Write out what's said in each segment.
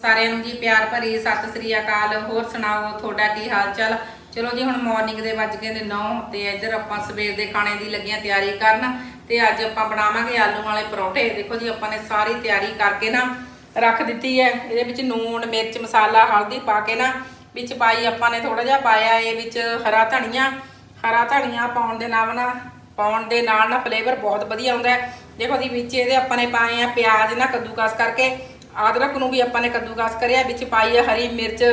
ਸਾਰਿਆਂ ਨੂੰ ਜੀ ਪਿਆਰ ਭਰੀ ਸਤਿ ਸ੍ਰੀ ਅਕਾਲ। ਹੋਰ ਸੁਣਾਓ, ਤੁਹਾਡਾ ਕੀ ਹਾਲ ਚਾਲ ਚਲੋ ਜੀ, ਹੁਣ ਮਾਰਨਿੰਗ ਦੇ ਵੱਜ ਗਏ ਨੇ 9 ਤੇ ਇੱਧਰ ਆਪਾਂ ਸਵੇਰ ਦੇ ਖਾਣੇ ਦੀ ਲੱਗੀਆਂ ਤਿਆਰੀ ਕਰਨ ਤੇ ਅੱਜ ਆਪਾਂ ਬਣਾਵਾਂਗੇ ਆਲੂ ਵਾਲੇ ਪਰੌਂਠੇ। ਦੇਖੋ ਜੀ, ਆਪਾਂ ਨੇ ਸਾਰੀ ਤਿਆਰੀ ਕਰਕੇ ਨਾ ਰੱਖ ਦਿੱਤੀ ਹੈ। ਇਹਦੇ ਵਿੱਚ ਨੂਣ, ਮਿਰਚ, ਮਸਾਲਾ, ਹਲਦੀ ਪਾ ਕੇ ਨਾ ਵਿੱਚ ਪਾਈ ਆਪਾਂ ਨੇ ਥੋੜਾ ਜਿਹਾ ਪਾਇਆ ਇਹ ਵਿੱਚ ਹਰਾ ਧਨੀਆ। ਹਰਾ ਧਨੀਆ ਪਾਉਣ ਦੇ ਨਾਲ ਨਾ, ਪਾਉਣ ਦੇ ਨਾਲ ਨਾ ਫਲੇਵਰ ਬਹੁਤ ਵਧੀਆ ਆਉਂਦਾ ਦੇਖੋ ਜੀ, ਵਿੱਚ ਇਹਦੇ ਆਪਾਂ ਨੇ ਪਾਏ ਆ ਪਿਆਜ਼ ਨਾ ਕੱਦੂਕਸ ਕਰਕੇ। ਅਦਰਕ ਨੂੰ ਵੀ ਆਪਾਂ ਨੇ ਕੱਦੂਕਸ ਕਰਿਆ, ਵਿੱਚ ਪਾਈ ਹੈ ਹਰੀ ਮਿਰਚ,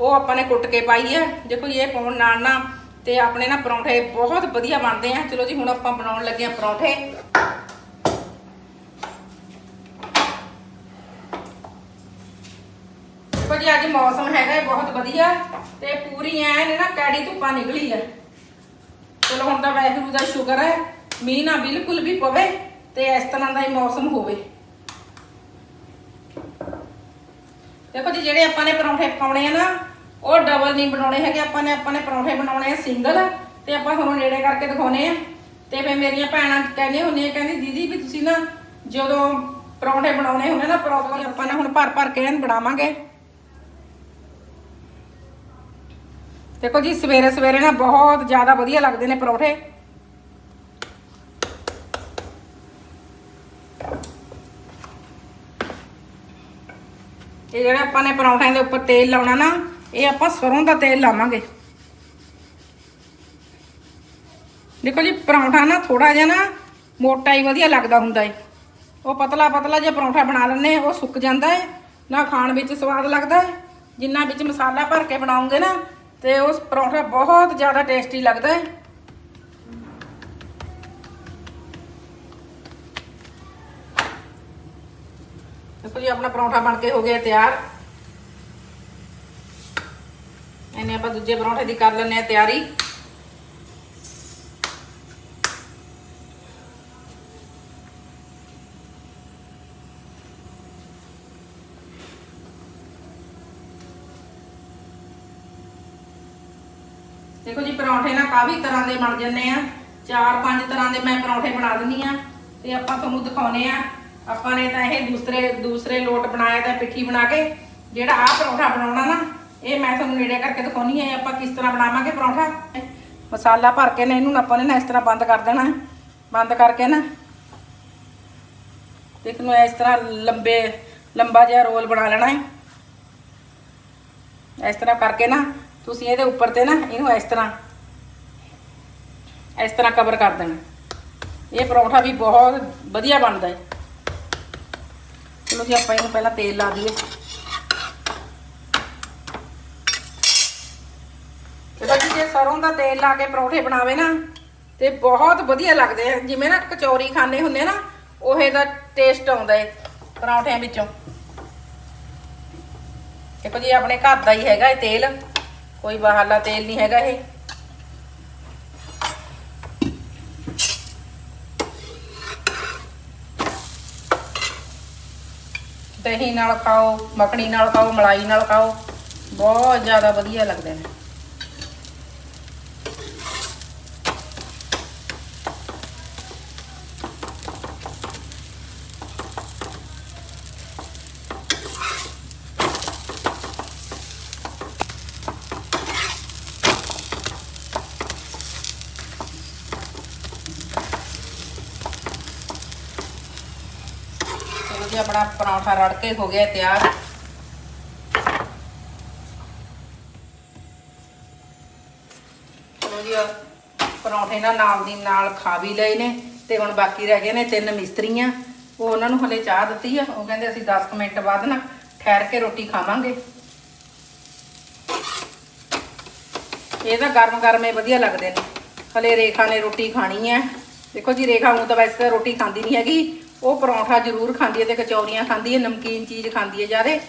ਉਹ ਆਪਾਂ ਨੇ ਕੁੱਟ ਕੇ ਪਾਈ ਹੈ ਦੇਖੋ ਜੀ, ਇਹ ਪਾਉਣ ਨਾਲ ਨਾ ਤੇ ਆਪਣੇ ਨਾ ਪਰੌਂਠੇ ਬਹੁਤ ਵਧੀਆ ਬਣਦੇ ਆ। ਚਲੋ ਜੀ, ਹੁਣ ਆਪਾਂ ਬਣਾਉਣ ਲੱਗੇ ਆ ਪਰੌਂਠੇ। ਦੇਖੋ ਜੀ, ਅੱਜ ਮੌਸਮ ਹੈਗਾ ਹੈ ਬਹੁਤ ਵਧੀਆ ਤੇ ਪੂਰੀ ਐਨ ਨਾ ਕੈੜੀ ਧੁੱਪਾਂ ਨਿਕਲੀ ਹੈ ਚਲੋ, ਹੁਣ ਤਾਂ ਵਾਹਿਗੁਰੂ ਦਾ ਸ਼ੁਕਰ ਹੈ, ਮੀਂਹ ਨਾ ਬਿਲਕੁਲ ਵੀ ਪਵੇ ਤੇ ਇਸ ਤਰ੍ਹਾਂ ਦਾ ਹੀ ਮੌਸਮ ਹੋਵੇ। ਦੇਖੋ ਜੀ, ਜਿਹੜੇ ਆਪਾਂ ਨੇ ਪਰੌਂਠੇ ਪਾਉਣੇ ਆ ਨਾ, ਉਹ ਡਬਲ ਨਹੀਂ ਬਣਾਉਣੇ ਹੈਗੇ। ਆਪਾਂ ਨੇ ਆਪਾਂ ਨੇ ਪਰੌਂਠੇ ਬਣਾਉਣੇ ਆ ਸਿੰਗਲ ਤੇ ਆਪਾਂ ਤੁਹਾਨੂੰ ਨੇੜੇ ਕਰਕੇ ਦਿਖਾਉਣੇ ਆ। ਤੇ ਫੇ ਮੇਰੀਆਂ ਭੈਣਾਂ ਕਹਿੰਦੀਆਂ ਹੁੰਦੀਆਂ, ਕਹਿੰਦੀ, ਦੀਦੀ ਵੀ ਤੁਸੀਂ ਨਾ ਜਦੋਂ ਪਰੌਂਠੇ ਬਣਾਉਣੇ ਹੁੰਦੇ ਨਾ ਪ੍ਰੋਪਰ ਆਪਾਂ ਨੇ ਹੁਣ ਭਰ ਭਰ ਕੇ ਇਹਨਾਂ ਬਣਾਵਾਂਗੇ। ਦੇਖੋ ਜੀ ਸਵੇਰੇ ਸਵੇਰੇ ਨਾ ਬਹੁਤ ਜ਼ਿਆਦਾ ਵਧੀਆ ਲੱਗਦੇ ਨੇ ਪਰੌਂਠੇ। ਇਹ ਜਿਹੜਾ ਆਪਾਂ ਨੇ ਪਰੌਂਠਿਆਂ ਦੇ ਉੱਪਰ ਤੇਲ ਲਾਉਣਾ ਨਾ, ਇਹ ਆਪਾਂ ਸਰੋਂ ਦਾ ਤੇਲ ਲਾਵਾਂਗੇ। ਦੇਖੋ ਜੀ, ਪਰੌਂਠਾ ਨਾ ਥੋੜਾ ਜਿਹਾ ਨਾ ਮੋਟਾ ਹੀ ਵਧੀਆ ਲੱਗਦਾ ਹੁੰਦਾ ਏ। ਉਹ ਪਤਲਾ ਪਤਲਾ ਜਿਹਾ ਪਰੌਂਠਾ ਬਣਾ ਲੈਂਦੇ ਉਹ ਸੁੱਕ ਜਾਂਦਾ ਏ, ਨਾ ਖਾਣ ਵਿੱਚ ਸਵਾਦ ਲੱਗਦਾ ਏ। ਜਿੰਨਾ ਵਿੱਚ ਮਸਾਲਾ ਭਰ ਕੇ ਬਣਾਉਂਗੇ ਨਾ, ਤੇ ਉਸ ਪਰੌਂਠਾ ਬਹੁਤ ਜ਼ਿਆਦਾ ਟੇਸਟੀ ਲੱਗਦਾ ਏ। ਜੀ ਆਪਣਾ ਪਰੌਂਠਾ ਬਣ ਕੇ ਹੋ ਗਿਆ ਤਿਆਰ। ਇਹਨੇ ਆਪਾਂ ਦੂਜੇ ਪਰੌਂਠੇ ਦੀ ਕਰ ਲੈਂਦੇ ਆ ਤਿਆਰੀ। ਦੇਖੋ ਜੀ, ਪਰੌਂਠੇ ਨਾ ਕਾਫੀ ਤਰ੍ਹਾਂ ਦੇ ਬਣ ਜਾਂਦੇ ਆ। ਚਾਰ ਪੰਜ ਤਰ੍ਹਾਂ ਦੇ ਮੈਂ ਪਰੌਂਠੇ ਬਣਾ ਦਿੰਨੀ ਆ ਤੇ ਆਪਾਂ ਤੁਹਾਨੂੰ ਦਿਖਾਉਨੇ ਆ ਆਪਾਂ ਨੇ ਤਾਂ ਇਹ ਦੂਸਰੇ ਦੂਸਰੇ ਲੋਟ ਬਣਾਇਆ ਤਾਂ ਪਿੱਠੀ ਬਣਾ ਕੇ, ਜਿਹੜਾ ਆਹ ਪਰੌਂਠਾ ਬਣਾਉਣਾ ਨਾ, ਇਹ ਮੈਂ ਤੁਹਾਨੂੰ ਨੇੜੇ ਕਰਕੇ ਦਿਖਾਉਣੀ ਆ ਆਪਾਂ ਕਿਸ ਤਰ੍ਹਾਂ ਬਣਾਵਾਂਗੇ ਪਰੌਂਠਾ? ਮਸਾਲਾ ਭਰ ਕੇ ਨਾ ਇਹਨੂੰ ਆਪਾਂ ਨੇ ਨਾ ਇਸ ਤਰ੍ਹਾਂ ਬੰਦ ਕਰ ਦੇਣਾ, ਬੰਦ ਕਰਕੇ ਨਾ। ਦੇਖ ਨੂੰ ਇਸ ਤਰ੍ਹਾਂ ਲੰਬੇ, ਲੰਬਾ ਜਿਹਾ ਰੋਲ ਬਣਾ ਲੈਣਾ ਹੈ। ਇਸ ਤਰ੍ਹਾਂ ਕਰਕੇ ਨਾ, ਤੁਸੀਂ ਇਹਦੇ ਉੱਪਰ ਤੇ ਨਾ ਇਹਨੂੰ ਇਸ ਤਰ੍ਹਾਂ ਇਸ ਤਰ੍ਹਾਂ ਕਵਰ ਕਰ ਦੇਣਾ। ਇਹ ਪਰੌਂਠਾ ਵੀ ਬਹੁਤ ਵਧੀਆ ਬਣਦਾ ਹੈ। ਚਲੋ ਜੀ, ਆਪਾਂ ਇਹਨੂੰ ਪਹਿਲਾਂ ਤੇਲ ਲਾ ਦਈਏ। ਇਹਦਾ ਜੀ ਜੇ ਸਰੋਂ ਦਾ ਤੇਲ ਲਾ ਕੇ ਪਰੌਂਠੇ ਬਣਾਵੇ ਨਾ, ਤੇ ਬਹੁਤ ਵਧੀਆ ਲੱਗਦੇ ਆ। ਜਿਵੇਂ ਨਾ ਕਚੌਰੀ ਖਾਣੇ ਹੁੰਦੇ ਆ ਨਾ, ਉਹੇ ਦਾ ਟੇਸਟ ਆਉਂਦਾ ਏ ਪਰੌਂਠਿਆਂ ਵਿੱਚੋਂ। ਦੇਖੋ ਜੀ, ਆਪਣੇ ਘਰ ਦਾ ਹੀ ਹੈਗਾ ਇਹ ਤੇਲ। ਕੋਈ ਬਾਹਰਲਾ ਤੇਲ ਨਹੀਂ ਹੈਗਾ ਇਹ। ਦਹੀਂ ਨਾਲ ਖਾਓ ਮੱਖਣੀ ਨਾਲ ਖਾਓ ਮਲਾਈ ਨਾਲ ਖਾਓ। ਬਹੁਤ ਜ਼ਿਆਦਾ ਵਧੀਆ ਲੱਗਦੇ ਨੇ ਚਲੋ ਜੀ ਆਪਣਾ ਪਰੌਂਠਾ ਰੜ ਕੇ ਹੋ ਗਿਆ ਤਿਆਰ। ਚਲੋ ਜੀ ਪਰੌਂਠੇ ਨਾਲ ਨਾਲ ਦੀ ਨਾਲ ਖਾ ਵੀ ਲਏ ਨੇ ਤੇ ਹੁਣ ਬਾਕੀ ਰਹਿ ਗਏ ਨੇ ਤਿੰਨ ਮਿਸਤਰੀਆਂ। ਉਹ ਉਹਨਾਂ ਨੂੰ ਹਲੇ ਚਾਹ ਦਿੱਤੀ ਆ। ਉਹ ਕਹਿੰਦੇ ਅਸੀਂ 10 ਮਿੰਟ ਬਾਅਦ ਨਾ ਠਹਿਰ ਕੇ ਰੋਟੀ ਖਾਵਾਂਗੇ। ਇਹ ਤਾਂ ਗਰਮ ਗਰਮੇ ਵਧੀਆ ਲੱਗਦੇ ਨੇ। ਹਲੇ ਰੇਖਾ ਨੇ ਰੋਟੀ ਖਾਣੀ ਹੈ ਦੇਖੋ ਜੀ, ਰੇਖਾ ਨੂੰ ਤਾਂ ਵੈਸੇ ਤਾਂ ਰੋਟੀ ਖਾਂਦੀ ਨਹੀਂ ਹੈਗੀ। ਉਹ ਪਰੌਂਠਾ ਜ਼ਰੂਰ ਖਾਂਦੀ ਹੈ ਤੇ ਕਚੌਰੀਆਂ ਖਾਂਦੀ ਹੈ, ਨਮਕੀਨ ਚੀਜ਼ ਖਾਂਦੀ ਹੈ ਜ਼ਿਆਦੇ।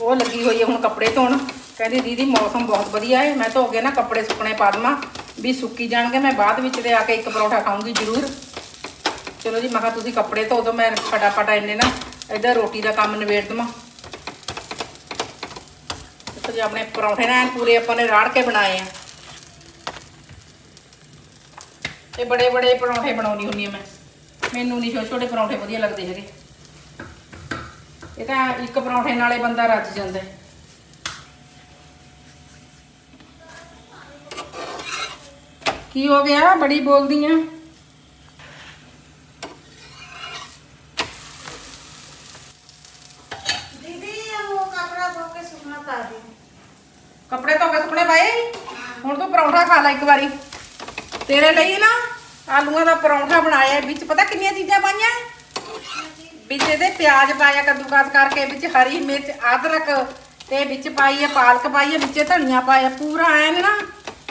ਉਹ ਲੱਗੀ ਹੋਈ ਹੈ ਹੁਣ ਕੱਪੜੇ ਧੋਣ। ਕਹਿੰਦੀ, ਦੀਦੀ, ਮੌਸਮ ਬਹੁਤ ਵਧੀਆ ਹੈ। ਮੈਂ ਧੋ ਕੇ ਨਾ ਕੱਪੜੇ ਸੁੱਕਣੇ ਪਾ ਦੇਵਾਂ। ਵੀ ਸੁੱਕੀ ਜਾਣਗੇ, ਮੈਂ ਬਾਅਦ ਵਿੱਚ ਤੇ ਆ ਕੇ ਇੱਕ ਪਰੌਂਠਾ ਖਾਊਂਗੀ ਜ਼ਰੂਰ। ਚਲੋ ਜੀ, ਮੈਂ ਕਿਹਾ ਤੁਸੀਂ ਕੱਪੜੇ ਧੋ ਦਿਓ, ਮੈਂ ਫਟਾਫਟ ਇੰਨੇ ਨਾ ਇੱਧਰ ਰੋਟੀ ਦਾ ਕੰਮ ਨਿਬੇੜ ਦੇਵਾਂ। ਦੇਖੋ ਜੀ, ਆਪਣੇ ਪਰੌਂਠੇ ਨਾ ਪੂਰੇ ਆਪਾਂ ਨੇ ਰਾੜ ਕੇ ਬਣਾਏ ਆ। ਇਹ ਬੜੇ ਬੜੇ ਪਰੌਂਠੇ ਬਣਾਉਣੀ ਹੁੰਦੀ ਆ ਮੈਂ। ਮੈਨੂੰ ਨਹੀਂ ਛੋਟੇ ਛੋਟੇ ਪਰੌਂਠੇ ਵਧੀਆ ਲੱਗਦੇ ਹੈਗੇ। ਇਹ ਤਾਂ ਇੱਕ ਪਰੌਂਠੇ ਨਾਲੇ ਬੰਦਾ ਰੱਜ ਜਾਂਦਾ। ਕੀ ਹੋ ਗਿਆ? ਬੜੀ ਬੋਲਦੀ ਆ। ਕੱਪੜੇ ਧੋ ਕੇ ਸੁਪਨੇ ਪਾਏ? ਹੁਣ ਤੂੰ ਪਰੌਂਠਾ ਖਾ ਲੈ ਇੱਕ ਵਾਰੀ। ਤੇਰੇ ਲਈ ਨਾ ਆਲੂਆਂ ਦਾ ਪਰੌਂਠਾ ਬਣਾਇਆ ਵਿੱਚ ਪਤਾ ਕਿੰਨੀਆਂ ਚੀਜ਼ਾਂ ਪਾਈਆਂ? ਵਿੱਚ ਇਹਦੇ ਪਿਆਜ਼ ਪਾਇਆ, ਕੱਦੂਕਸ ਕਰਕੇ, ਵਿੱਚ ਹਰੀ ਮਿਰਚ, ਅਦਰਕ, ਤੇ ਵਿੱਚ ਪਾਈ ਹੈ, ਪਾਲਕ ਪਾਈ ਹੈ, ਵਿੱਚ ਧਨੀਆ ਪਾਇਆ ਪੂਰਾ ਐਨ ਨਾ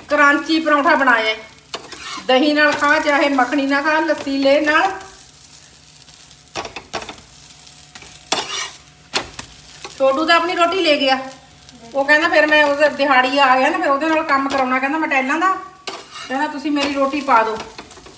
ਕਰਾਂਚੀ ਪਰੌਂਠਾ ਬਣਾਇਆ ਦਹੀਂ ਨਾਲ ਖਾ, ਚਾਹੇ ਮੱਖਣੀ ਨਾਲ ਖਾ ਲੱਸੀ ਲੈ ਨਾਲ। ਛੋਟੂ ਤਾਂ ਆਪਣੀ ਰੋਟੀ ਲੈ ਗਿਆ। ਉਹ ਕਹਿੰਦਾ, ਫਿਰ ਮੈਂ ਉਹਦੇ ਦਿਹਾੜੀ ਆ ਗਿਆ ਨਾ, ਫਿਰ ਉਹਦੇ ਨਾਲ ਕੰਮ ਕਰਾਉਣਾ। ਕਹਿੰਦਾ, ਮੈਂ ਟੈਲਾਂ ਦਾ। ਕਹਿੰਦਾ, ਤੁਸੀਂ ਮੇਰੀ ਰੋਟੀ ਪਾ ਦਿਓ।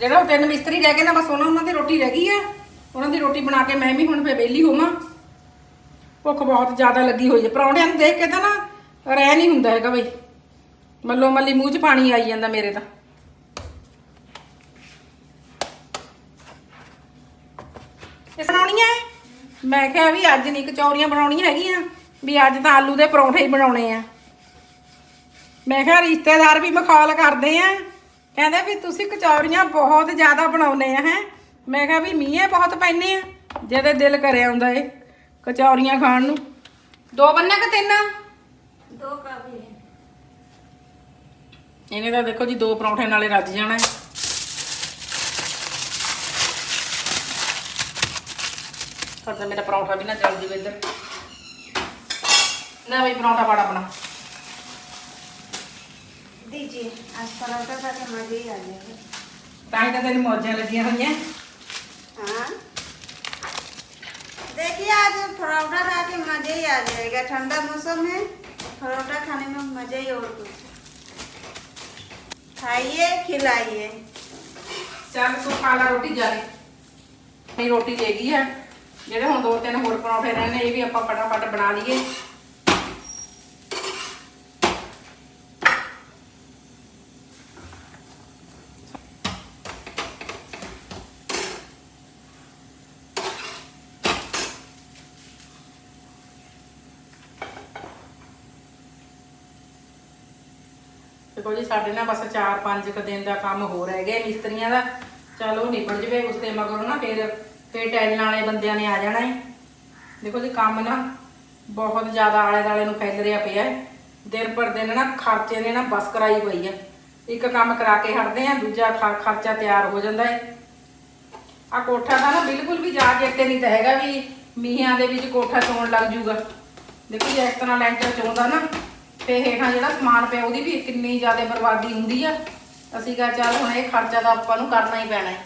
ਜਿਹੜਾ ਉਹ ਤਿੰਨ ਮਿਸਤਰੀ ਰਹਿ ਗਏ ਨਾ, ਬਸ ਉਹਨਾਂ ਉਹਨਾਂ ਦੀ ਰੋਟੀ ਰਹਿ ਗਈ ਹੈ ਉਹਨਾਂ ਦੀ ਰੋਟੀ ਬਣਾ ਕੇ ਮੈਂ ਵੀ ਹੁਣ ਫੇ ਵਿਹਲੀ ਹੋਵਾਂ। ਭੁੱਖ ਬਹੁਤ ਜ਼ਿਆਦਾ ਲੱਗੀ ਹੋਈ ਹੈ ਪਰੌਂਠਿਆਂ ਨੂੰ ਦੇਖ ਕੇ ਤਾਂ ਨਾ ਰਹਿ ਨਹੀਂ ਹੁੰਦਾ ਹੈਗਾ ਬਈ। ਮੱਲੋ ਮੱਲੀ ਮੂੰਹ 'ਚ ਪਾਣੀ ਆਈ ਜਾਂਦਾ ਮੇਰੇ ਤਾਂ। ਇਹ ਬਣਾਉਣੀਆਂ ਹੈ? ਮੈਂ ਕਿਹਾ ਵੀ ਅੱਜ ਨਹੀਂ ਕਚੌਰੀਆਂ ਬਣਾਉਣੀਆਂ ਹੈਗੀਆਂ, ਵੀ ਅੱਜ ਤਾਂ ਆਲੂ ਦੇ ਪਰੌਂਠੇ ਹੀ ਬਣਾਉਣੇ ਆ। ਮੈਂ ਕਿਹਾ ਰਿਸ਼ਤੇਦਾਰ ਵੀ ਮਖੌਲ ਕਰਦੇ ਆ। ਕਹਿੰਦੇ ਵੀ ਤੁਸੀਂ ਕਚੌਰੀਆਂ ਬਹੁਤ ਜ਼ਿਆਦਾ ਬਣਾਉਨੇ ਆ ਹੈ? ਮੈਂ ਕਿਹਾ ਵੀ ਮੀਂਹ ਬਹੁਤ ਪੈਨੇ ਆ ਜਿਹਦੇ ਦਿਲ ਕਰੇ ਆਉਂਦਾ ਏ ਕਚੌਰੀਆਂ ਖਾਣ ਨੂੰ। ਦੋ ਬੰਨਾ ਕਿ ਤਿੰਨ? ਦੋ ਕਾਫੀ ਇਹਨੇ ਤਾਂ ਦੇਖੋ ਜੀ ਦੋ ਪਰੌਂਠੇ ਨਾਲੇ ਰੱਜ ਜਾਣਾ। ਹੈ ਮੇਰਾ ਪਰੌਂਠਾ ਵੀ ਨਾ ਚੱਲ ਜਵੇ ਇੱਧਰ। ਨਾ ਵੀ ਪਰੌਂਠਾ ਪਾੜਾ ਆਪਣਾ। दीजिए आज पराठा खा के मजे ही आ जाएगा ਤਾਂ ਹੀ ਤਾਂ ਤੈਨੂੰ ਮੌਜਾਂ ਲੱਗੀਆਂ ਹੋਈਆਂ हाँ देखिए आज पराठा खा के मजे ही आ जाएगा ठंडा मौसम है पराठा खाने में मजे ही और कुछ खाइए खिलाइए ਚੱਲ ਤੂੰ ਖਾ ਲਾ ਰੋਟੀ ਜਾ ਕੇ ਨਹੀਂ ਰੋਟੀ ਲੈ ਗਈ ਹੈ ਜਿਹੜੇ ਹੁਣ ਦੋ ਤਿੰਨ ਹੋਰ ਪਰੌਂਠੇ ਰਹਿਣੇ ਇਹ ਵੀ ਆਪਾਂ ਫਟਾਫਟ ਬਣਾ ਲਈਏ ਦੇਖੋ ਜੀ, ਸਾਡੇ ਨਾਲ ਬਸ 4-5 ਕੁ ਦਿਨ ਦਾ ਕੰਮ ਹੋ ਰਹਿ ਗਿਆ ਮਿਸਤਰੀਆਂ ਦਾ। ਚਲੋ ਨਿਬੜ ਜਵੇ ਉਸ ਤੇ ਮਗਰੋਂ ਨਾ, ਫਿਰ ਫਿਰ ਟੈਲਣ ਵਾਲੇ ਬੰਦਿਆਂ ਨੇ ਆ ਜਾਣਾ ਹੈ ਦੇਖੋ ਜੀ, ਕੰਮ ਨਾ ਬਹੁਤ ਜ਼ਿਆਦਾ ਆਲੇ ਦਾਲੇ ਨੂੰ ਫੈਲ ਰਿਹਾ ਪਿਆ ਹੈ ਦਿਨ ਪਰ ਦਿਨ ਨਾ ਖਰਚੇ ਨੇ ਨਾ ਬਸ ਕਰਾਈ ਪਈ ਹੈ ਇੱਕ ਕੰਮ ਕਰਾ ਕੇ ਹਟਦੇ ਆ, ਦੂਜਾ ਖਰਚਾ ਤਿਆਰ ਹੋ ਜਾਂਦਾ ਹੈ ਆ ਕੋਠਾ ਤਾਂ ਨਾ ਬਿਲਕੁਲ ਵੀ ਜਾ ਕੇ ਅੱਤੇ ਨਹੀਂ ਤਾਂ ਹੈਗਾ ਵੀ ਮੀਂਹਾਂ ਦੇ ਵਿੱਚ ਕੋਠਾ ਚੋਣ ਲੱਗ ਜੂਗਾ। ਦੇਖੋ ਜੀ, ਇਸ ਤਰ੍ਹਾਂ ਲੈਂਟਰ ਚੋਂਦਾ ਨਾ ਤੇ ਹੇਠਾਂ ਜਿਹੜਾ ਸਮਾਨ ਪਿਆ ਉਹਦੀ ਵੀ ਕਿੰਨੀ ਜ਼ਿਆਦਾ ਬਰਬਾਦੀ ਹੁੰਦੀ ਆ। ਅਸੀਂ ਕਹਾ ਚੱਲ ਹੁਣ ਇਹ ਖਰਚਾ ਤਾਂ ਆਪਾਂ ਨੂੰ ਕਰਨਾ ਹੀ ਪੈਣਾ। ਹੈ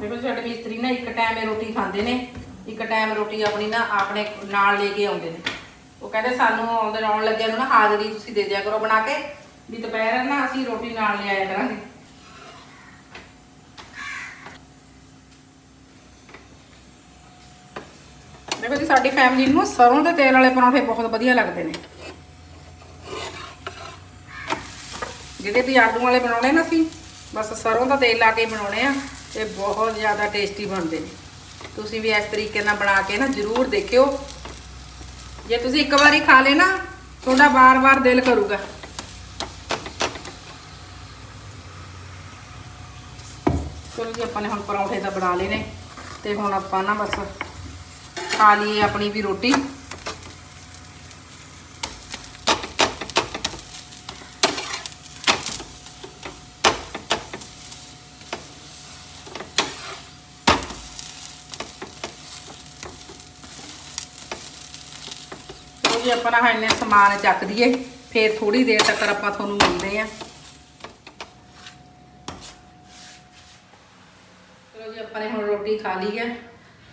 ਦੇਖੋ ਸਾਡੇ ਮਿਸਤਰੀ ਨਾ ਇੱਕ ਟਾਈਮ ਰੋਟੀ ਖਾਂਦੇ ਨੇ, ਇੱਕ ਟਾਈਮ ਰੋਟੀ ਆਪਣੀ ਨਾ ਆਪਣੇ ਨਾਲ ਲੈ ਕੇ ਆਉਂਦੇ ਨੇ। ਕਹਿੰਦੇ ਸਾਨੂੰ ਆਉਂਦੇ ਆਉਣ ਲੱਗਿਆ ਨੂੰ ਨਾ ਹਾਜ਼ਰੀ ਤੁਸੀਂ ਦੇ ਦਿਆ ਕਰੋ ਬਣਾ ਕੇ, ਵੀ ਦੁਪਹਿਰ ਨਾ ਅਸੀਂ ਰੋਟੀ ਨਾਲ ਲੈ ਕਰਾਂਗੇ। ਦੇਖੋ ਜੀ, ਸਾਡੀ ਫੈਮਿਲੀ ਨੂੰ ਸਰੋਂ ਦੇ ਤੇਲ ਵਾਲੇ ਪਰੌਂਠੇ ਬਹੁਤ ਵਧੀਆ ਲੱਗਦੇ ਨੇ। ਜਿਹੜੇ ਵੀ ਆਲੂ ਵਾਲੇ ਬਣਾਉਣੇ ਨਾ ਅਸੀਂ, ਬਸ ਸਰੋਂ ਦਾ ਤੇਲ ਲਾ ਕੇ ਬਣਾਉਣੇ ਆ, ਤੇ ਬਹੁਤ ਜ਼ਿਆਦਾ ਟੇਸਟੀ ਬਣਦੇ ਨੇ। ਤੁਸੀਂ ਵੀ ਇਸ ਤਰੀਕੇ ਨਾਲ ਬਣਾ ਕੇ ਨਾ ਜ਼ਰੂਰ ਦੇਖਿਓ। ਜੇ ਤੁਸੀਂ ਇੱਕ ਵਾਰੀ ਖਾ ਲਏ ਨਾ, ਤੁਹਾਡਾ ਬਾਰ-ਬਾਰ ਦਿਲ ਕਰੂਗਾ। ਚਲੋ ਜੀ, ਆਪਾਂ ਨੇ ਹੁਣ ਪਰੌਂਠੇ ਤਾਂ ਬਣਾ ਲਏ ਨੇ, ਤੇ ਹੁਣ ਆਪਾਂ ਨਾ ਬਸ ਖਾ ਲਈਏ ਆਪਣੀ ਵੀ ਰੋਟੀ। ਜੀ ਆਪਾਂ ਨਾ ਇੰਨੇ ਸਮਾਨ ਚੱਕ ਦਈਏ ਫੇਰ ਥੋੜੀ ਦੇਰ ਤੱਕ ਆਪਾਂ ਤੁਹਾਨੂੰ ਮਿਲਦੇ ਆ ਚਲੋ ਜੀ ਆਪਾਂ ਨੇ ਹੁਣ ਰੋਟੀ ਖਾ ਲਈ ਹੈ।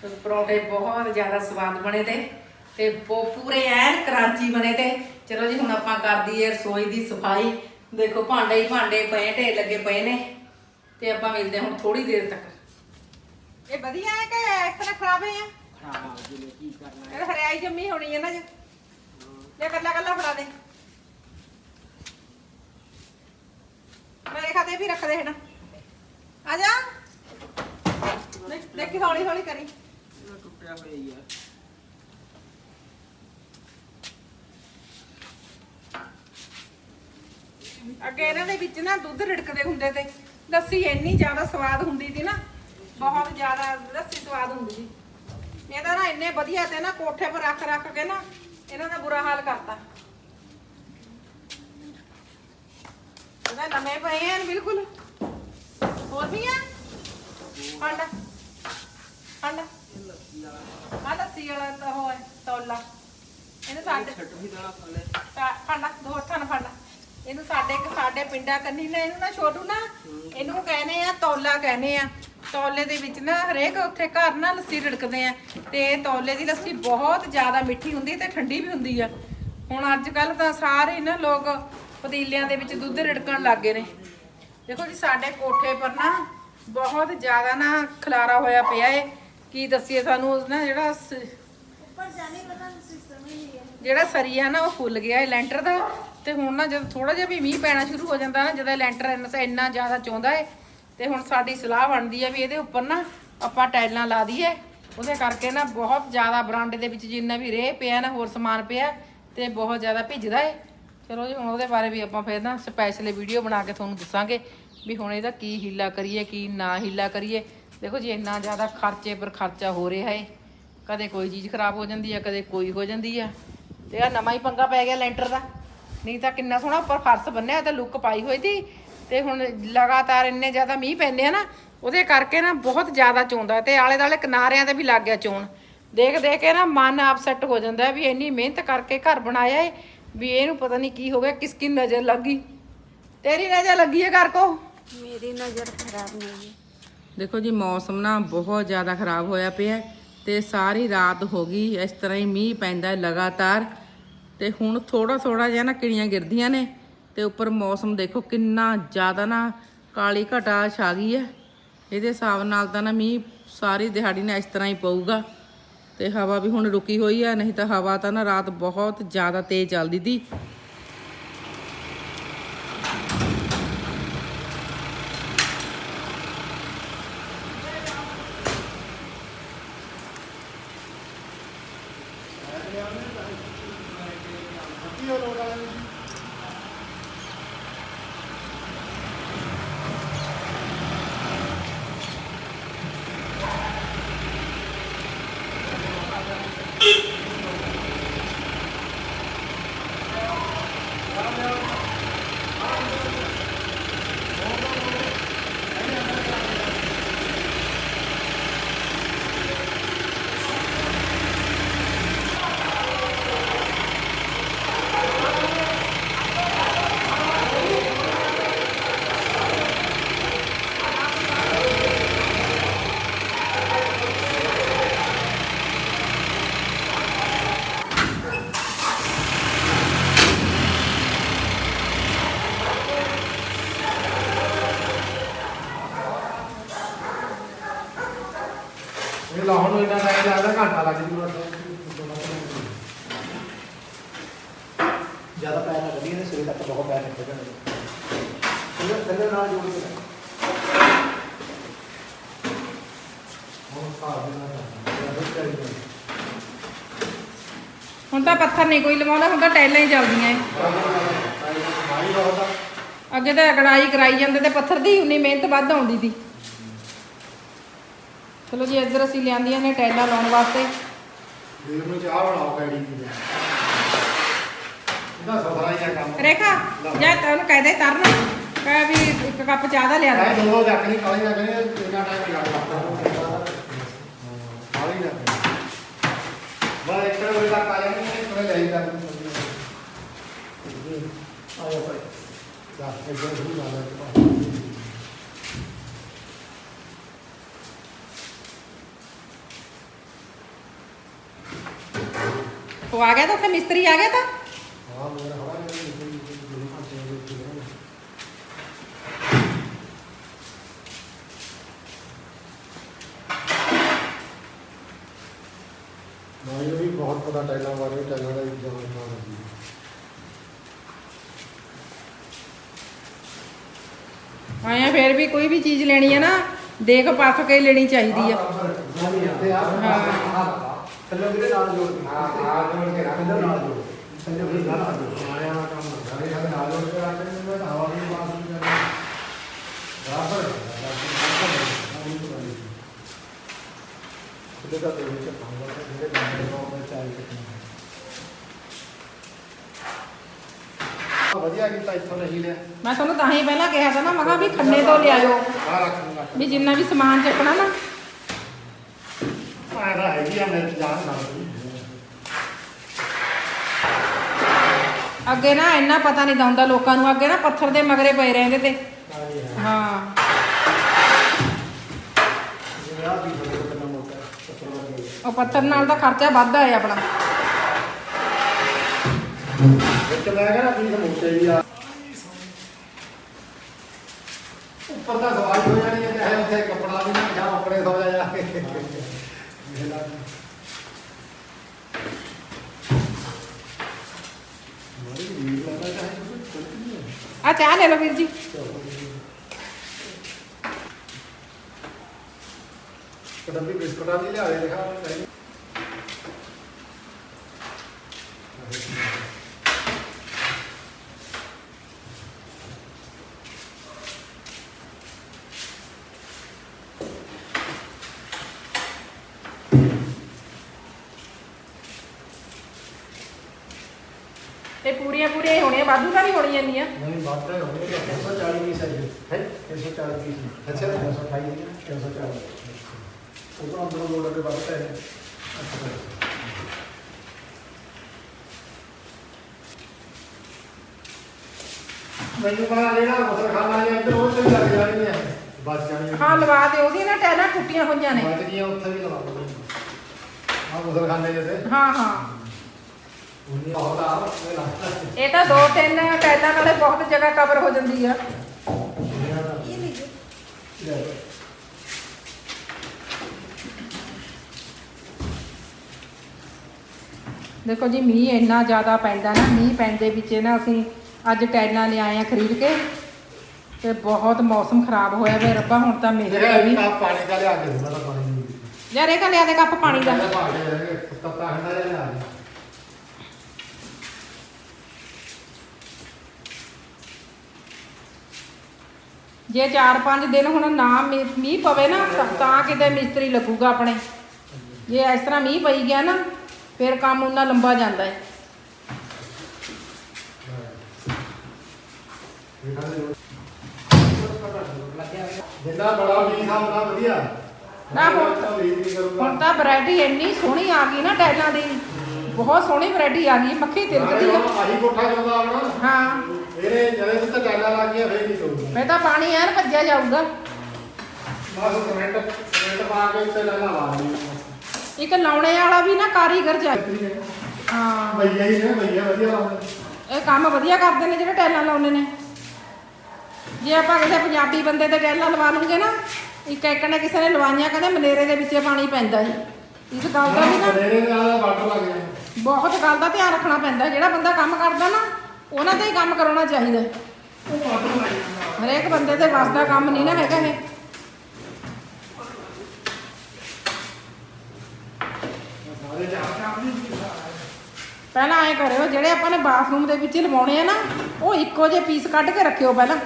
ਤੇ ਪਰੌਂਠੇ ਬਹੁਤ ਜ਼ਿਆਦਾ ਸਵਾਦ ਬਣੇ ਤੇ ਤੇ ਪੂਰੇ ਐਨ ਕਰਾਂਚੀ ਬਣੇ ਤੇ। ਚਲੋ ਜੀ ਹੁਣ ਆਪਾਂ ਕਰ ਦਈਏ ਰਸੋਈ ਦੀ ਸਫ਼ਾਈ। ਦੇਖੋ ਭਾਂਡੇ ਹੀ ਭਾਂਡੇ ਪਏ ਢੇਰ ਲੱਗੇ ਪਏ ਨੇ। ਤੇ ਆਪਾਂ ਮਿਲਦੇ ਹਾਂ ਹੁਣ ਥੋੜੀ ਦੇਰ ਤੱਕ। ਇਹ ਵਧੀਆ ਹੈ ਕਿ ਇਸ ਤਰ੍ਹਾਂ ਖਰਾਬ ਹੈ? ਖਰਾਬ ਜਿਵੇਂ ਕੀ ਕਰਨਾ ਇਹ ਹਰਿਆਈ ਜੰਮੀ ਹੋਣੀ ਹੈ ਨਾ ਜੀ। ਇਹ ਕੱਲਾ ਕੱਲਾ ਫੜਾ ਦੇ। ਮੇਰੇ ਖਾਤੇ ਵੀ ਰੱਖ ਦੇ ਹਣਾ ਆ ਜਾ। ਦੇਖ- ਹੌਲੀ ਹੌਲੀ ਕਰੀ। ਇਹ ਟੁੱਟਿਆ ਹੋਇਆ ਹੀ ਆ। ਅੱਗੇ ਇਹਨਾਂ ਦੇ ਵਿੱਚ ਨਾ ਦੁੱਧ ਰਿੜਕਦੇ ਹੁੰਦੇ ਤੇ ਲੱਸੀ ਇੰਨੀ ਜ਼ਿਆਦਾ ਸਵਾਦ ਹੁੰਦੀ ਸੀ ਨਾ ਬਹੁਤ ਜ਼ਿਆਦਾ ਲੱਸੀ ਸਵਾਦ ਹੁੰਦੀ ਸੀ। ਇਹਦਾ ਨਾ ਇੰਨੇ ਵਧੀਆ ਤੇ ਨਾ ਕੋਠੇ 'ਪਰ ਰੱਖ ਰੱਖ ਕੇ ਨਾ ਇਹਨਾਂ ਦਾ ਬੁਰਾ ਹਾਲ ਕਰਤਾ। ਇਹਦਾ ਨਵੇਂ ਪਏ ਐਨ ਬਿਲਕੁਲ। ਹੋਰ ਵੀ ਆ? ਫੰਡ ਫੰਡ ਆ ਲੱਸੀ ਵਾਲਾ ਤਾਂ ਉਹ ਹੈ ਤੌਲਾ। ਇਹਨੂੰ ਸਾਡੇ ਫੜ ਦੋ ਹੱਥਾਂ ਨਾਲ ਫੜ ਇਹਨੂੰ ਸਾਡੇ ਇੱਕ ਸਾਡੇ ਪਿੰਡਾਂ ਕੰਨੀ ਨੇ ਇਹਨੂੰ ਨਾ ਛੋਟੂ ਨਾ। ਇਹਨੂੰ ਕਹਿੰਦੇ ਆ ਤੌਲਾ ਕਹਿੰਦੇ ਆ। ਤੌਲੇ ਦੇ ਵਿੱਚ ਨਾ ਹਰੇਕ ਉੱਥੇ ਘਰ ਨਾ ਲੱਸੀ ਰਿੜਕਦੇ ਆ ਤੇ ਤੌਲੇ ਦੀ ਲੱਸੀ ਬਹੁਤ ਜ਼ਿਆਦਾ ਮਿੱਠੀ ਹੁੰਦੀ ਤੇ ਠੰਡੀ ਵੀ ਹੁੰਦੀ ਆ। ਹੁਣ ਅੱਜ ਕੱਲ ਤਾਂ ਸਾਰੇ ਨਾ ਲੋਕ ਪਤੀਲਿਆਂ ਦੇ ਵਿੱਚ ਦੁੱਧ ਰਿੜਕਣ ਲੱਗ ਗਏ ਨੇ। ਦੇਖੋ ਜੀ ਸਾਡੇ ਕੋਠੇ ਪਰ ਨਾ ਬਹੁਤ ਜ਼ਿਆਦਾ ਨਾ ਖਲਾਰਾ ਹੋਇਆ ਪਿਆ ਏ। ਕੀ ਦੱਸੀਏ ਸਾਨੂੰ ਨਾ ਜਿਹੜਾ ਜਿਹੜਾ ਸਰੀਆ ਨਾ ਉਹ ਫੁੱਲ ਗਿਆ ਹੈ ਲੈਂਟਰ ਦਾ ਤੇ ਹੁਣ ਨਾ ਜਦ ਥੋੜਾ ਜਿਹਾ ਵੀ ਮੀਂਹ ਪੈਣਾ ਸ਼ੁਰੂ ਹੋ ਜਾਂਦਾ ਨਾ ਜਦੋਂ ਲੈਂਟਰ ਇੰਨਾ ਜ਼ਿਆਦਾ ਚੌਂਦਾ ਹੈ ਤੇ ਹੁਣ ਸਾਡੀ ਸਲਾਹ ਬਣਦੀ ਹੈ ਵੀ ਇਹਦੇ ਉੱਪਰ ਨਾ ਆਪਾਂ ਟਾਈਲਾਂ ਲਾ ਦਈਏ। ਉਹਦੇ ਕਰਕੇ ਨਾ ਬਹੁਤ ਜ਼ਿਆਦਾ ਬਰਾਂਡੇ ਦੇ ਵਿੱਚ ਜਿੰਨਾ ਵੀ ਰੇਹ ਪਿਆ ਨਾ, ਹੋਰ ਸਮਾਨ ਪਿਆ ਤੇ ਬਹੁਤ ਜ਼ਿਆਦਾ ਭਿੱਜਦਾ ਏ। ਚਲੋ ਜੀ, ਹੁਣ ਉਹਦੇ ਬਾਰੇ ਵੀ ਆਪਾਂ ਫਿਰ ਨਾ ਸਪੈਸ਼ਲ ਵੀਡੀਓ ਬਣਾ ਕੇ ਤੁਹਾਨੂੰ ਦੱਸਾਂਗੇ ਵੀ ਹੁਣ ਇਹਦਾ ਕੀ ਹੀਲਾ ਕਰੀਏ, ਕੀ ਨਾ ਹੀਲਾ ਕਰੀਏ। ਦੇਖੋ ਜੀ, ਇੰਨਾ ਜ਼ਿਆਦਾ ਖਰਚੇ ਪਰ ਖਰਚਾ ਹੋ ਰਿਹਾ ਏ। ਕਦੇ ਕੋਈ ਚੀਜ਼ ਖਰਾਬ ਹੋ ਜਾਂਦੀ ਆ, ਕਦੇ ਕੋਈ ਹੋ ਜਾਂਦੀ ਆ। ਤੇ ਆ ਨਵਾਂ ਹੀ ਪੰਗਾ ਪੈ ਗਿਆ ਲੈਂਟਰ ਦਾ। ਨਹੀਂ ਤਾਂ ਕਿੰਨਾ ਸੋਹਣਾ ਉੱਪਰ ਫਰਸ਼ ਬੰਨਿਆ ਤੇ ਲੁੱਕ ਪਾਈ ਹੋਈ ਸੀ। ਤੇ ਹੁਣ ਲਗਾਤਾਰ ਇੰਨੇ ਜ਼ਿਆਦਾ ਮੀਂਹ ਪੈਂਦੇ ਆ ਨਾ ਉਹਦੇ ਕਰਕੇ ਨਾ ਬਹੁਤ ਜ਼ਿਆਦਾ ਚੋਂਦਾ ਤੇ ਆਲੇ ਦਾਲੇ ਕਿਨਾਰਿਆਂ ਤੇ ਵੀ ਲੱਗ ਗਿਆ ਚੋਣ। ਦੇਖ ਦੇਖ ਕੇ ਨਾ ਮਨ ਅਪਸੈਟ ਹੋ ਜਾਂਦਾ ਵੀ ਇੰਨੀ ਮਿਹਨਤ ਕਰਕੇ ਘਰ ਬਣਾਇਆ ਏ ਵੀ ਇਹਨੂੰ ਪਤਾ ਨਹੀਂ ਕੀ ਹੋ ਗਿਆ ਕਿਸ ਕੀ ਨਜ਼ਰ ਲੱਗੀ। ਤੇਰੀ ਨਜ਼ਰ ਲੱਗੀ ਹੈ ਘਰ ਕੋ? ਮੇਰੀ ਨਜ਼ਰ ਖਰਾਬ ਨਹੀਂ ਹੈ ਦੇਖੋ ਜੀ ਮੌਸਮ ਨਾ ਬਹੁਤ ਜ਼ਿਆਦਾ ਖਰਾਬ ਹੋਇਆ ਪਿਆ ਤੇ ਸਾਰੀ ਰਾਤ ਹੋ ਗਈ ਇਸ ਤਰ੍ਹਾਂ ਹੀ ਮੀਂਹ ਪੈਂਦਾ ਲਗਾਤਾਰ। ਤੇ ਹੁਣ ਥੋੜਾ ਥੋੜਾ ਜਿਹਾ ਨਾ ਕਿੜੀਆਂ ਗਿਰਦੀਆਂ ਨੇ ਤੇ ਉੱਪਰ ਮੌਸਮ ਦੇਖੋ ਕਿੰਨਾ ਜ਼ਿਆਦਾ ਨਾ ਕਾਲੀ ਘਟਾ ਛਾ ਗਈ ਹੈ ਇਹਦੇ ਹਿਸਾਬ ਨਾਲ ਤਾਂ ਨਾ ਮੀਂਹ ਸਾਰੀ ਦਿਹਾੜੀ ਨਾ ਇਸ ਤਰ੍ਹਾਂ ਹੀ ਪਊਗਾ। ਤੇ ਹਵਾ ਵੀ ਹੁਣ ਰੁਕੀ ਹੋਈ ਹੈ ਨਹੀਂ ਤਾਂ ਹਵਾ ਤਾਂ ਨਾ ਰਾਤ ਬਹੁਤ ਜ਼ਿਆਦਾ ਤੇਜ਼ ਚੱਲਦੀ ਸੀ ਇਹ ਲਾਹੌਰ ਨੂੰ ਇੰਨਾ ਟਾਈਮ ਲੱਗਦਾ ਘੰਟਾ ਲੱਗ ਜੂਗਾ ਜ਼ਿਆਦਾ ਪੈਰ ਨਾ ਕੱਢੀਏ ਤੇ ਸਵੇਰ ਤੱਕ ਬਹੁਤ ਪੈਰ ਨਿਕਲ ਜਾਣਗੇ ਥੱਲੇ ਥੱਲੇ ਨਾਲ ਜੋੜ ਕੇ ਹੁਣ ਸਾਹ ਦੇ ਨਾਲ ਜ਼ਿਆਦਾ ਕਰੀ ਹੁਣ ਤਾਂ ਪੱਥਰ ਨਹੀਂ ਕੋਈ ਲਵਾਉਂਦਾ ਹੁਣ ਤਾਂ ਟਾਈਲਾਂ ਹੀ ਚੱਲਦੀਆਂ ਏ ਅੱਗੇ ਤਾਂ ਕੜਾਈ ਕਰਾਈ ਜਾਂਦੇ ਤੇ ਪੱਥਰ ਦੀ ਉਨੀ ਮਿਹਨਤ ਵੱਧ ਆਉਂਦੀ ਸੀ। ਚਲੋ ਜੀ ਇੱਧਰ ਅਸੀਂ ਲਿਆਂਦੀਆਂ ਨੇ ਟਾਈਲਾਂ ਲਾਉਣ ਵਾਸਤੇ। ਵੀਰ ਨੂੰ ਚਾਹ ਬਣਾਓ ਕੈੜੀ ਦੀ। ਇਹਦਾ ਹੀ ਆ ਕੰਮ। ਰੇਖਾ ਜਾਂ ਤੈਨੂੰ ਕਹਦੇ ਤਰਨ। ਕਹ ਵੀ ਇੱਕ ਕੱਪ ਚਾਹ ਦਾ ਲਿਆ ਮੈਂ ਦੇ। ਦੋ ਦੋ ਚੱਕ ਨਹੀਂ ਕਾਲੀ ਕਰੇ ਇੰਨਾ ਟਾਈਮ ਲੱਗਦਾ ਕਾਲੀ ਨਾ ਕਰੇ ਬਾ ਇੱਕ ਵਜੇ ਤੱਕ ਆ ਜਾਣਗੇ ਮੈਂ ਲੈ ਕਰ ਆਇਆ ਭਾਈ ਦਾ ਇਹ ਜੋ ਵੀ ਲਾ ਲਾ ਉਹ ਆ ਗਿਆ ਤਾਂ ਉੱਥੇ ਮਿਸਤਰੀ ਆ ਗਿਆ ਤਾਂ ਹਾਂ ਮੇਰਾ ਹਵਾ ਨਹੀਂ ਨਿਕਲੀ ਜਿਹੜੀ ਭਾਂਤੇ ਦੇ ਉੱਤੇ ਨਾ ਮਾਇਓ ਵੀ ਪਤਾ ਟੈਲਾਂ ਬਾਰੇ ਟੈਲਾਂ ਦਾ ਇੰਤਜ਼ਾਮ ਕਰਨਾ ਹੈ ਆਇਆ ਫਿਰ ਵੀ ਕੋਈ ਵੀ ਚੀਜ਼ ਲੈਣੀ ਹੈ ਨਾ ਦੇਖ ਪਰਖ ਕੇ ਲੈਣੀ ਚਾਹੀਦੀ ਆ ਥੱਲੇ ਵੀਰੇ ਨਾਲ ਜੋੜ ਕੇ ਹਾਂ ਹਾਂ ਜੋੜ ਕੇ ਰੱਖ ਥੱਲੇ ਨਾਲ ਜੋੜ ਥੱਲੇ ਵੀਰੇ ਨਾਲ ਜੋੜ ਆਇਆ ਨਾ ਕੰਮ ਸਾਰੇ ਸਾਡੇ ਨਾਲ ਜੋੜ ਕੇ ਰੱਖ ਦੇ ਮੈਂ ਹਵਾ ਵੀ ਪਾਸ ਨਹੀਂ ਕਰਨਾ ਬਰਾਬਰ ਦਾ ਤੇ ਵਿੱਚ ਪਾਉਂਗਾ ਜਿਹੜੇ ਕੰਮ ਨੂੰ ਮੈਂ ਚਾਹੀ ਕਿਤਨਾ ਵਧੀਆ ਕੀਤਾ ਇੱਥੋਂ ਨਹੀਂ ਲਿਆ। ਮੈਂ ਤੁਹਾਨੂੰ ਤਾਂ ਹੀ ਪਹਿਲਾਂ ਕਿਹਾ ਸੀ ਨਾ ਮੈਂ ਕਿਹਾ ਵੀ ਖੰਨੇ ਤੋਂ ਲਿਆਇਓ। ਆ ਰੱਖ ਲੂੰਗਾ। ਵੀ ਜਿੰਨਾ ਵੀ ਸਮਾਨ ਚੱਕਣਾ ਨਾ। ਆਇਆ ਹੈਗੀ ਆ ਮੈਂ ਜਾਣ ਨਾਲ ਅੱਗੇ ਨਾ ਇੰਨਾ ਪਤਾ ਨਹੀਂ ਹੁੰਦਾ ਲੋਕਾਂ ਨੂੰ ਅੱਗੇ ਨਾ ਪੱਥਰ ਦੇ ਮਗਰੇ ਪਏ ਰਹਿੰਦੇ ਤੇ। ਹਾਂ। ਜਿਵੇਂ ਆ ਵੀ ਬੜੇ ਕਿੰਨਾ ਮੋਟਾ ਹੈ, ਪੱਥਰ ਵਰਗਾ ਹੀ ਹੈ। ਉਹ ਪੱਥਰ ਨਾਲ ਦਾ ਖਰਚਾ ਵੱਧਦਾ ਹੈ ਆਪਣਾ। ਵਿੱਚ ਮੈਂ ਕਹਿੰਦਾ ਵੀ ਮੋਟੇ ਵੀ ਆ। ਉੱਪਰ ਤਾਂ ਸਵਾਈ ਹੋ ਜਾਣੀ ਹੈ ਚਾਹੇ ਉੱਥੇ ਕੱਪੜਾ ਵੀ ਨਾ ਜਾਂ ਆਪਣੇ ਸੌ ਜਾ ਜਾ ਕੇ। ਆ ਚਾਹ ਲੈ ਲਓ ਵੀਰ ਜੀ। ਕਦਮ ਬਿਸਕੁਟਾਂ ਦੀ ਲਿਆ ਦੇ ਲਿਖਾ ਨਹੀਂ ਤੇ ਪੂਰੀਆਂ ਪੂਰੀਆਂ ਹੀ ਹੋਣੀਆਂ ਵਾਧੂ ਤਾਂ ਨਹੀਂ ਹੋਣੀਆਂ ਇੰਨੀਆਂ? ਨਹੀਂ ਹੈ ਹੋਣੀ ਹੈ 140 ਪੀਸ ਹੈ ਜੀ। ਹੈ 140 ਪੀਸ ਅੱਛਾ 128 140 ਆਪਣਾ ਮੋੜ ਅੱਗੇ ਵੱਧਦਾ ਹੈ ਮੈਨੂੰ ਪਤਾ ਜਿਹੜਾ ਮਸਲ ਖਾਣਾ ਜਾਂ ਉਹ ਤੇ ਲੱਗ ਜਾਣੀ ਹੈ। ਬਚ ਜਾਣੀ ਹਾਂ। ਲਵਾ ਦੇ ਉਹਦੀ ਨਾ ਟੈਲਾਂ ਟੁੱਟੀਆਂ ਹੋਈਆਂ ਨੇ। ਬਚ ਗਈਆਂ ਉੱਥੇ ਵੀ ਲਵਾ ਦੋ ਹਾਂ ਮਸਲ ਖਾਣੇ ਹਾਂ ਹਾਂ। ਇਹ ਤਾਂ ਦੋ ਤਿੰਨ ਟੈਲਾਂ ਨਾਲੇ ਬਹੁਤ ਜਗ੍ਹਾ ਕਵਰ ਹੋ ਜਾਂਦੀ ਆ। ਇਹ ਨਹੀਂ ਲੈ। ਦੇਖੋ ਜੀ ਮੀਂਹ ਇੰਨਾ ਜ਼ਿਆਦਾ ਪੈਂਦਾ ਨਾ ਮੀਂਹ ਪੈਣ ਦੇ ਵਿੱਚ ਨਾ ਅਸੀਂ ਅੱਜ ਟੈਲਾਂ ਲਿਆਏ ਆ ਖਰੀਦ ਕੇ ਤੇ ਬਹੁਤ ਮੌਸਮ ਖਰਾਬ ਹੋਇਆ ਵੇ ਰੱਬਾ ਹੁਣ ਤਾਂ ਮਿਹਰ ਕਰੀ ਵੀ। ਪਾਣੀ ਦਾ ਲਿਆ ਕੇ ਤਾਂ ਪਾਣੀ ਨਹੀਂ ਪੀਂਦਾ ਯਾਰ ਇਹ ਕਾ ਲਿਆ ਦੇ ਕੱਪ ਪਾਣੀ ਦਾ? ਤੱਤਾ ਹੰਡਾ ਲਿਆ। ਜੇ 4-5 ਦਿਨ ਹੁਣ ਨਾ ਮੀਂਹ ਪਵੇ ਨਾ ਤਾਂ ਕਿਤੇ ਮਿਸਤਰੀ ਲੱਗੂਗਾ ਆਪਣੇ। ਜੇ ਇਸ ਤਰ੍ਹਾਂ ਮੀਂਹ ਪਈ ਗਿਆ ਨਾ ਫਿਰ ਕੰਮ ਉਹਨਾਂ ਲੰਬਾ ਜਾਂਦਾ ਹੈ। ਜਿੰਨਾ ਬੜਾ ਵੀ ਖਾਮ ਨਾ ਵਧੀਆ। ਨਾ ਹੁਣ- ਤਾਂ ਹੁਣ ਵੈਰਾਈਟੀ ਇੰਨੀ ਸੋਹਣੀ ਆ ਗਈ ਨਾ ਟੈਲਾਂ ਦੀ। ਬਹੁਤ ਸੋਹਣੀ ਵੈਰਾਈਟੀ ਆ ਗਈ ਮੱਖੀ ਤਿਲਕਦੀ ਆ। ਆਹੀ ਕੋਠਾ ਚਾਹੁੰਦਾ ਆਪਣਾ ਹਾਂ। ਇਹਨੇ ਜਦੋਂ ਤੇ ਟੈਲਾਂ ਲੱਗ ਗਿਆ ਫੇਰ ਨਹੀਂ ਤੋੜਦਾ ਮੈਂ ਤਾਂ ਪਾਣੀ ਐਨ ਭੱਜਿਆ ਜਾਊਗਾ। ਬਸ ਸਿਮੈਂਟ ਸਿਮੈਂਟ ਪਾ ਕੇ ਉੱਤੇ ਲਗਾ ਲਈ ਇੱਕ ਲਾਉਣੇ ਵਾਲਾ ਵੀ ਨਾ ਕਾਰੀਗਰ ਚਾਹੀਦਾ ਹਾਂ। ਭਈਆ ਹੀ ਨੇ ਭਈਆ ਵਧੀਆ ਲਾਉਂਦੇ ਇਹ ਕੰਮ ਵਧੀਆ ਕਰਦੇ ਨੇ ਜਿਹੜੇ ਟੈਲਾਂ ਲਾਉਂਦੇ ਨੇ। ਜੇ ਆਪਾਂ ਕਿਸੇ ਪੰਜਾਬੀ ਬੰਦੇ ਤੇ ਟੈਲਾਂ ਲਵਾ ਲੂਗੇ ਨਾ ਇੱਕ ਇੱਕ ਨੇ ਕਿਸੇ ਨੇ ਲਵਾਈਆਂ ਕਹਿੰਦੇ ਮਨੇਰੇ ਦੇ ਵਿੱਚ ਪਾਣੀ ਪੈਂਦਾ ਜੀ। ਇਸ ਗੱਲ ਦਾ ਵੀ ਨਾ ਬਨੇਰੇ ਨਾਲ ਵਾਟਰ ਲੱਗ ਜਾਂਦਾ। ਬਹੁਤ ਗੱਲ ਦਾ ਧਿਆਨ ਰੱਖਣਾ ਪੈਂਦਾ। ਜਿਹੜਾ ਬੰਦਾ ਕੰਮ ਕਰਦਾ ਨਾ ਉਹਨਾਂ ਤੇ ਹੀ ਕੰਮ ਕਰਾਉਣਾ ਚਾਹੀਦਾ। ਹਰੇਕ ਬੰਦੇ ਦੇ ਵੱਸ ਦਾ ਕੰਮ ਨਹੀਂ ਨਾ ਹੈਗਾ ਇਹ ਸਾਰੇ ਚਾਹ ਚਾਹ ਨਹੀਂ ਪਹਿਲਾਂ ਐ ਕਰਿਓ ਜਿਹੜੇ ਆਪਾਂ ਨੇ ਬਾਥਰੂਮ ਦੇ ਵਿੱਚ ਲਵਾਉਣੇ ਆ ਨਾ ਉਹ ਇੱਕੋ ਜਿਹੇ ਪੀਸ ਕੱਢ ਕੇ ਰੱਖਿਓ ਪਹਿਲਾਂ।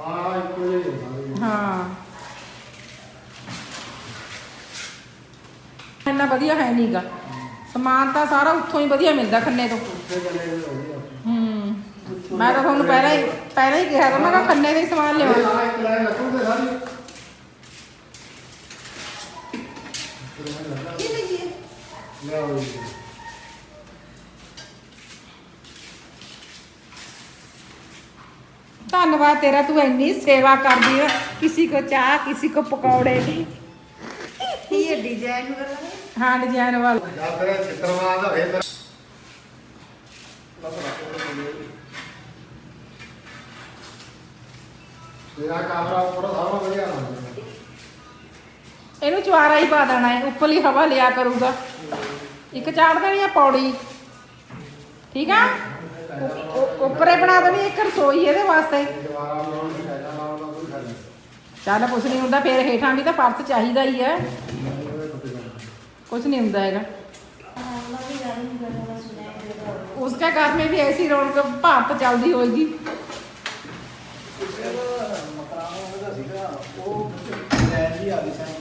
ਹਾਂ ਇੱਕੋ ਜਿਹਾ ਹੀ ਇੰਨਾ ਵਧੀਆ ਹੈ ਨਹੀਂਗਾ ਸਮਾਨ ਤਾਂ ਸਾਰਾ ਉੱਥੋਂ ਹੀ ਵਧੀਆ ਮਿਲਦਾ ਖੰਨੇ ਤੋਂ। ਹੂੰ। ਮੈਂ ਤਾਂ ਤੁਹਾਨੂੰ ਪਹਿਲਾਂ ਹੀ ਪਹਿਲਾਂ ਹੀ ਕਿਹਾ ਤਾਂ ਮੈਂ ਕਿਹਾ ਖੰਨੇ ਦੇ ਹੀ ਸਮਾਨ ਇਹ ये लीजिए ले आओ ये ਧੰਨਵਾਦ ਤੇਰਾ ਤੂੰ ਇੰਨੀ ਸੇਵਾ ਕਰਦੀ ਹੈ ਕਿਸੇ ਕੋ ਚਾਹ ਕਿਸੇ ਕੋ ਪਕੌੜੇ ਦੀ ये डिज़ाइन वाला ਹਾਂ ਡਿਜ਼ਾਈਨ ਵਾਲਾ ਜਾਂ ਤੇਰਾ ਚਿੱਤਰਵਾਦ ਹੋਵੇ ਤੇਰਾ ਬਸ ਰੱਖ ਦੇ ਕੋਲ। ਤੇਰਾ ਕਮਰਾ ਉੱਪਰ ਸਾਰਾ ਵਧੀਆ ਨਾ ਇਹਨੂੰ ਚਵਾਰਾ ਹੀ ਪਾ ਦੇਣਾ ਹੈ ਉੱਪਰਲੀ ਹਵਾ ਲਿਆ ਕਰੂਗਾ ਇੱਕ ਚਾੜ ਦੇਣੀ ਆ ਪੌੜੀ ਠੀਕ ਆ ਉ- ਉ- ਉੱਪਰੇ ਬਣਾ ਦੇਣੀ ਇੱਕ ਰਸੋਈ ਇਹਦੇ ਵਾਸਤੇ ਦੁਬਾਰਾ ਬਣਾਉਣ ਦੀ ਫਾਇਦਾ ਨਾਲ ਉਹਦਾ ਕੋਈ ਫਾਇਦਾ ਚੱਲ ਕੁਛ ਨਹੀਂ ਹੁੰਦਾ ਫੇਰ ਹੇਠਾਂ ਵੀ ਤਾਂ ਫਰਸ਼ ਚਾਹੀਦਾ ਹੀ ਹੈ ਨਹੀਂ ਉਹਦੇ ਟੁੱਟ ਜਾਣਾ कुछ नहीं होता हैगा अल्लाह की जान करना सुनाई देगा उसके घर में भी ऐसी रौनक भाप चलती होगी ਮਕਾਨ ਉਹਦਾ ਸੀਗਾ ਉਹ ਲੈਣ ਦੀ ਆ ਗਈ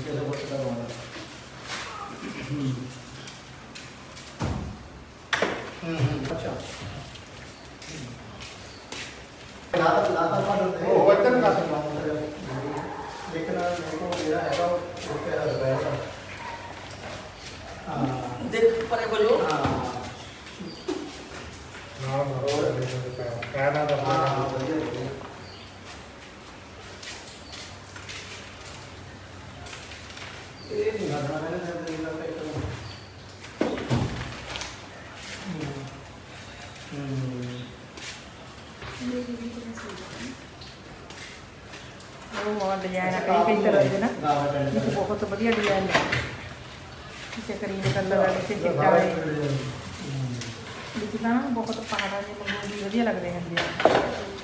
ਹੂੰ ਕਿਹਦਾ ਕੁਛ ਦਾ ਹੋਣਾ ਹੂੰ ਹੂੰ ਅੱਛਾ ਲਾਤਾ ਲਾਤਾ ਪਾ ਦਿੰਦੇ ਉਹ ਵਚਨ ਕਰ ਲੇਕਿਨ ਦੇਖੋ ਜਿਹੜਾ ਹੈਗਾ ਉਹ ਉੱਤੇ ਰਹੇਗਾ ਹਾਂ ਉਹ ਡਿਜ਼ਾਈਨ ਆ ਕਈ ਕਈ ਤਰ੍ਹਾਂ ਦੇ ਨਾ। ਇੱਕ ਬਹੁਤ ਵਧੀਆ ਡਿਜ਼ਾਈਨ ਹੈ ਕਿਸੇ ਕਰੀਮ ਕਲਰ ਵਾਲੇ ਕਿਸੇ ਚਿੱਟਾ ਵਾਲੇ ਤਾਂ ਨਾ ਬਹੁਤ ਪਹਾੜਾਂ ਦੇ ਮੰਗੂ ਵੀ ਵਧੀਆ ਲੱਗਦੇ ਹਨ ਡਿਜ਼ਾਈਨ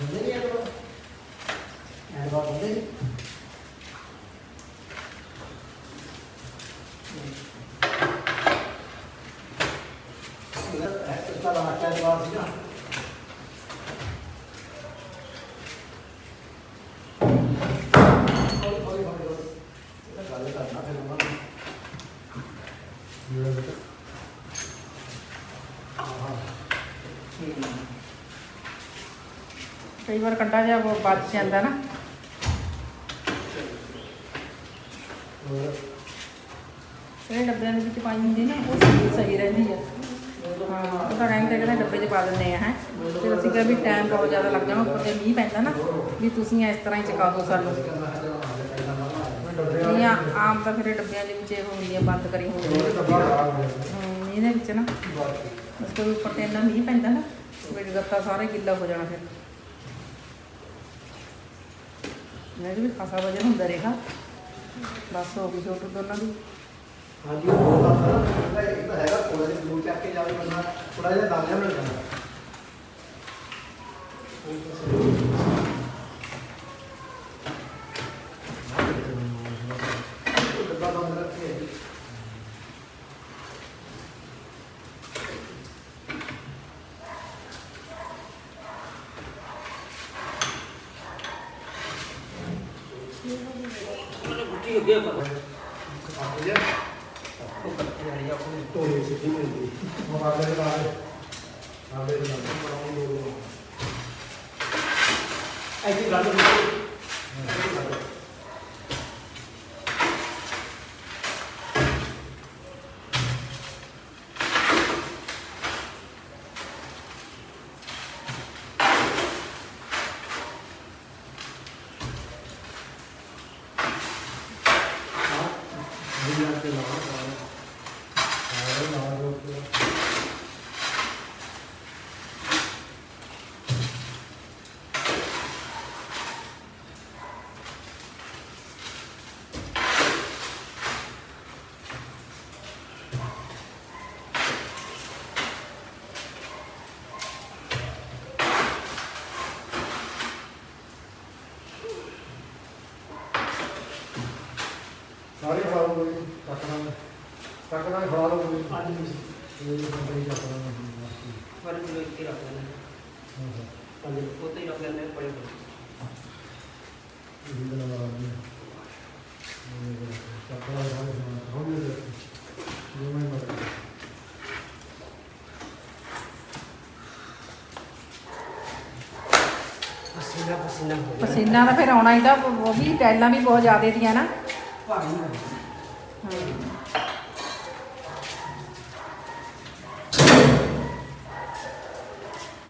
ਬੰਦੇ ਨਹੀਂ ਆਇਆ ਐਂ ਬਾਤ ਬੰਦੇ ਨਹੀਂ ਇਹ ਹੈ ਤਾਂ ਲਾਟਾ ਦੇ ਬਾਅਦ ਸੀ ਨਾ ਹੌਲੀ ਹੌਲੀ ਹੌਲੀ ਹੌਲੀ ਇਹ ਤਾਂ ਗੱਲ ਕਰਨਾ ਫਿਰ ਉਹਨਾਂ ਨੂੰ ਕਈ ਵਾਰ ਕੰਡਾ ਜਿਹਾ ਬਚ ਜਾਂਦਾ ਨਾ। ਇਹ ਡੱਬਿਆਂ ਦੇ ਵਿੱਚ ਪਾਈ ਹੁੰਦੀ ਨਾ, ਉਹ ਸਹੀ ਸਹੀ ਰਹਿੰਦੀ ਆ। ਹਾਂ ਉਹਦਾ ਟਾਈਮ ਤੇ ਕਹਿੰਦੇ ਡੱਬੇ 'ਚ ਪਾ ਦਿੰਦੇ ਆ, ਹੈ। ਫਿਰ ਅਸੀਂ ਕਿਹਾ ਵੀ ਟਾਈਮ ਬਹੁਤ ਜ਼ਿਆਦਾ ਲੱਗ ਜਾਣਾ, ਉੱਪਰ ਮੀਂਹ ਪੈਂਦਾ ਨਾ, ਵੀ ਤੁਸੀਂ ਇਸ ਤਰ੍ਹਾਂ ਹੀ ਚਕਾ ਦਿਓ ਸਾਨੂੰ। ਨਹੀਂ ਆਮ ਤਾਂ ਫਿਰ ਡੱਬਿਆਂ ਦੇ ਵਿੱਚ ਇਹ ਹੁੰਦੀ ਆ, ਬੰਦ ਕਰੀ ਹੁੰਦੀ ਆ। ਇਹਦੇ ਵਿੱਚ ਨਾ। ਉਸ ਤੋਂ ਉੱਪਰ ਤੇ ਇੰਨਾ ਮੀਂਹ ਪੈਂਦਾ ਨਾ ਮੇਰੇ ਗੱਤਾ ਸਾਰੇ ਗਿੱਲਾ ਹੋ ਜਾਣਾ ਫਿਰ। ਮੈਂ ਵੀ ਖਾਸਾ ਵਜਨ ਹੁੰਦਾ ਰਿਹਾ। ਬਸ ਹੋ ਗਈ ਛੋਟੂ ਦੋਨਾਂ ਦੀ। ਹਾਂਜੀ ਉਹ ਤਾਂ ਨਾ ਇੱਕ ਤਾਂ ਹੈਗਾ ਥੋੜਾ ਜਿਹਾ ਦੂਰ ਚੱਕ ਕੇ ਜਾਵੇ ਬੰਦਾ। ਥੋੜਾ ਜਿਹਾ ਦਾਲਿਆ ਮਿਲ ਜਾਂਦਾ ਡੱਬਾ ਬੰਦ ਰੱਖੇ ਗੁੱਟੀ ਹੋ ਗਿਆ ਪਰ ਤੋੜੇ ਸਿੱਧੀ ਮਿਲਦੀ ਮੁਕਾਬਲੇ ਦੇ ਬਾਰੇ ਆਵੇ ਦੇ ਨਾਲ ਬਣਾਉਣ ਦੋ ਐਸੀ ਗੱਲ ਨਹੀਂ ਆ ਕੇ ਲਾਉਣਾ ਆਵੇ ਨਾਲ ਜੋ ਕੋਈ ਚੱਕਣਾ ਚੱਕਣਾ ਫੜਾ ਲਓ ਕੋਈ ਅੱਜ ਵੀ ਇਹ ਬੰਦੇ ਹੀ ਚੱਕਣਾ ਨਹੀਂ ਪਰ ਉਹ ਇੱਥੇ ਰੱਖ ਲੈਂਦੇ ਹਾਂ। ਪੰਜ ਉੱਤੇ ਹੀ ਰੱਖ ਲੈਂਦੇ ਪੜੇ ਪੜੇ ਇਹ ਦਿਨ ਵਾਲਾ ਨਹੀਂ ਸਾਰੇ ਸਮਾਨ ਹੋਣੇ ਦੇ ਜਿਵੇਂ ਮਰਜ਼ੀ ਪਸੀਨਾ ਪਸੀਨਾ ਹੋ ਗਿਆ। ਪਸੀਨਾ ਤਾਂ ਫਿਰ ਆਉਣਾ ਹੀ ਤਾਂ ਉਹ ਵੀ ਟੈਲਾਂ ਵੀ ਬਹੁਤ ਜ਼ਿਆਦੇ ਦੀਆਂ ਨਾ। ਭਾਰੀ ਨਾ